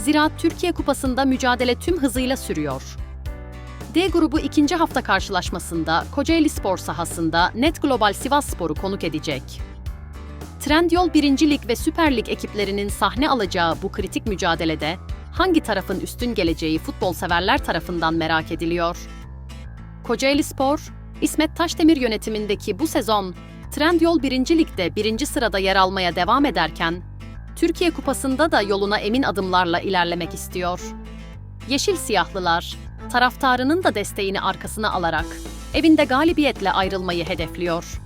Ziraat Türkiye Kupası'nda mücadele tüm hızıyla sürüyor. D grubu ikinci hafta karşılaşmasında Kocaeli Spor sahasında Net Global Sivas Spor'u konuk edecek. Trendyol 1. Lig ve Süper Lig ekiplerinin sahne alacağı bu kritik mücadelede hangi tarafın üstün geleceği futbol severler tarafından merak ediliyor. Kocaeli Spor, İsmet Taşdemir yönetimindeki bu sezon Trendyol 1. Lig'de 1. sırada yer almaya devam ederken, Türkiye Kupası'nda da yoluna emin adımlarla ilerlemek istiyor. Yeşil Siyahlılar, taraftarının da desteğini arkasına alarak evinde galibiyetle ayrılmayı hedefliyor.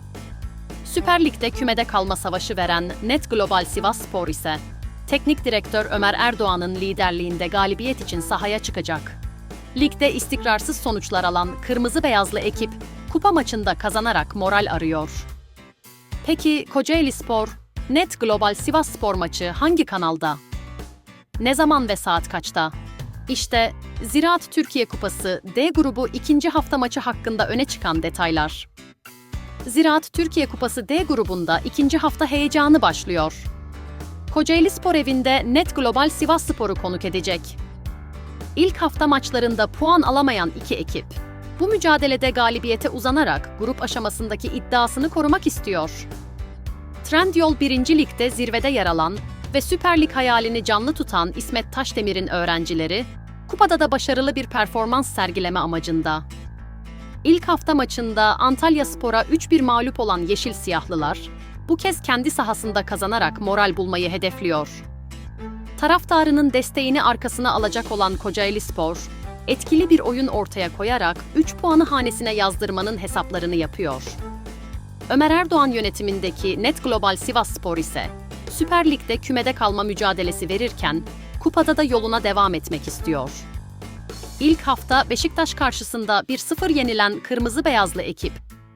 Süper Lig'de kümede kalma savaşı veren Net Global Sivas Spor ise teknik direktör Ömer Erdoğan'ın liderliğinde galibiyet için sahaya çıkacak. Ligde istikrarsız sonuçlar alan kırmızı beyazlı ekip kupa maçında kazanarak moral arıyor. Peki Kocaeli Spor, Net Global Sivas Spor maçı hangi kanalda? Ne zaman ve saat kaçta? İşte Ziraat Türkiye Kupası D grubu ikinci hafta maçı hakkında öne çıkan detaylar. Ziraat Türkiye Kupası D grubunda ikinci hafta heyecanı başlıyor. Kocaeli Spor evinde Net Global Sivas Spor'u konuk edecek. İlk hafta maçlarında puan alamayan iki ekip, bu mücadelede galibiyete uzanarak grup aşamasındaki iddiasını korumak istiyor. Trendyol 1. Lig'de zirvede yer alan ve Süper Lig hayalini canlı tutan İsmet Taşdemir'in öğrencileri, kupada da başarılı bir performans sergileme amacında. İlk hafta maçında Antalya Spor'a 3-1 mağlup olan Yeşil Siyahlılar, bu kez kendi sahasında kazanarak moral bulmayı hedefliyor. Taraftarının desteğini arkasına alacak olan Kocaeli Spor, etkili bir oyun ortaya koyarak 3 puanı hanesine yazdırmanın hesaplarını yapıyor. Ömer Erdoğan yönetimindeki Net Global Sivas Spor ise Süper Lig'de kümede kalma mücadelesi verirken kupada da yoluna devam etmek istiyor. İlk hafta Beşiktaş karşısında 1-0 yenilen kırmızı beyazlı ekip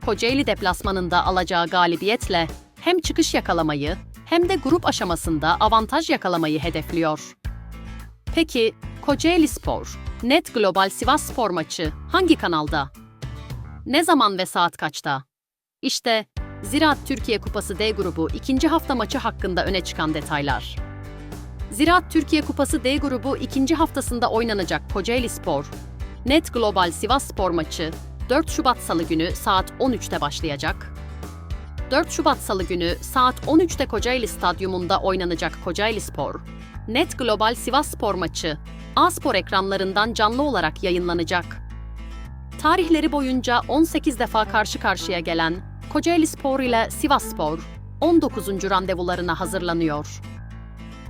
Kocaeli deplasmanında alacağı galibiyetle hem çıkış yakalamayı hem de grup aşamasında avantaj yakalamayı hedefliyor. Peki Kocaeli Spor, Net Global Sivas Spor maçı hangi kanalda? Ne zaman ve saat kaçta? İşte Ziraat Türkiye Kupası D grubu ikinci hafta maçı hakkında öne çıkan detaylar. Ziraat Türkiye Kupası D grubu ikinci haftasında oynanacak Kocaeli Spor, Net Global Sivas Spor maçı 4 Şubat Salı günü saat 13'te başlayacak. 4 Şubat Salı günü saat 13'te Kocaeli Stadyumunda oynanacak Kocaeli Spor, Net Global Sivas Spor maçı A-Spor ekranlarından canlı olarak yayınlanacak. Tarihleri boyunca 18 defa karşı karşıya gelen Kocaeli Spor ile Sivas Spor 19. randevularına hazırlanıyor.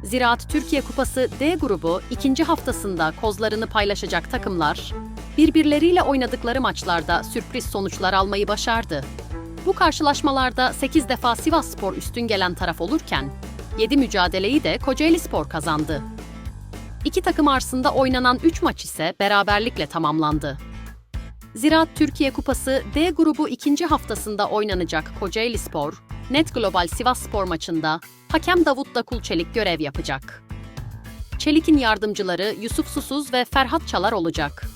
Ziraat Türkiye Kupası D grubu ikinci haftasında kozlarını paylaşacak takımlar, birbirleriyle oynadıkları maçlarda sürpriz sonuçlar almayı başardı. Bu karşılaşmalarda 8 defa Sivas Spor üstün gelen taraf olurken, 7 mücadeleyi de Kocaeli Spor kazandı. İki takım arasında oynanan 3 maç ise beraberlikle tamamlandı. Ziraat Türkiye Kupası D grubu ikinci haftasında oynanacak Kocaeli Spor, Net Global Sivas Spor maçında hakem Davut Dakul Çelik görev yapacak. Çelik'in yardımcıları Yusuf Susuz ve Ferhat Çalar olacak.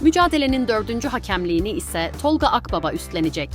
Mücadelenin dördüncü hakemliğini ise Tolga Akbaba üstlenecek.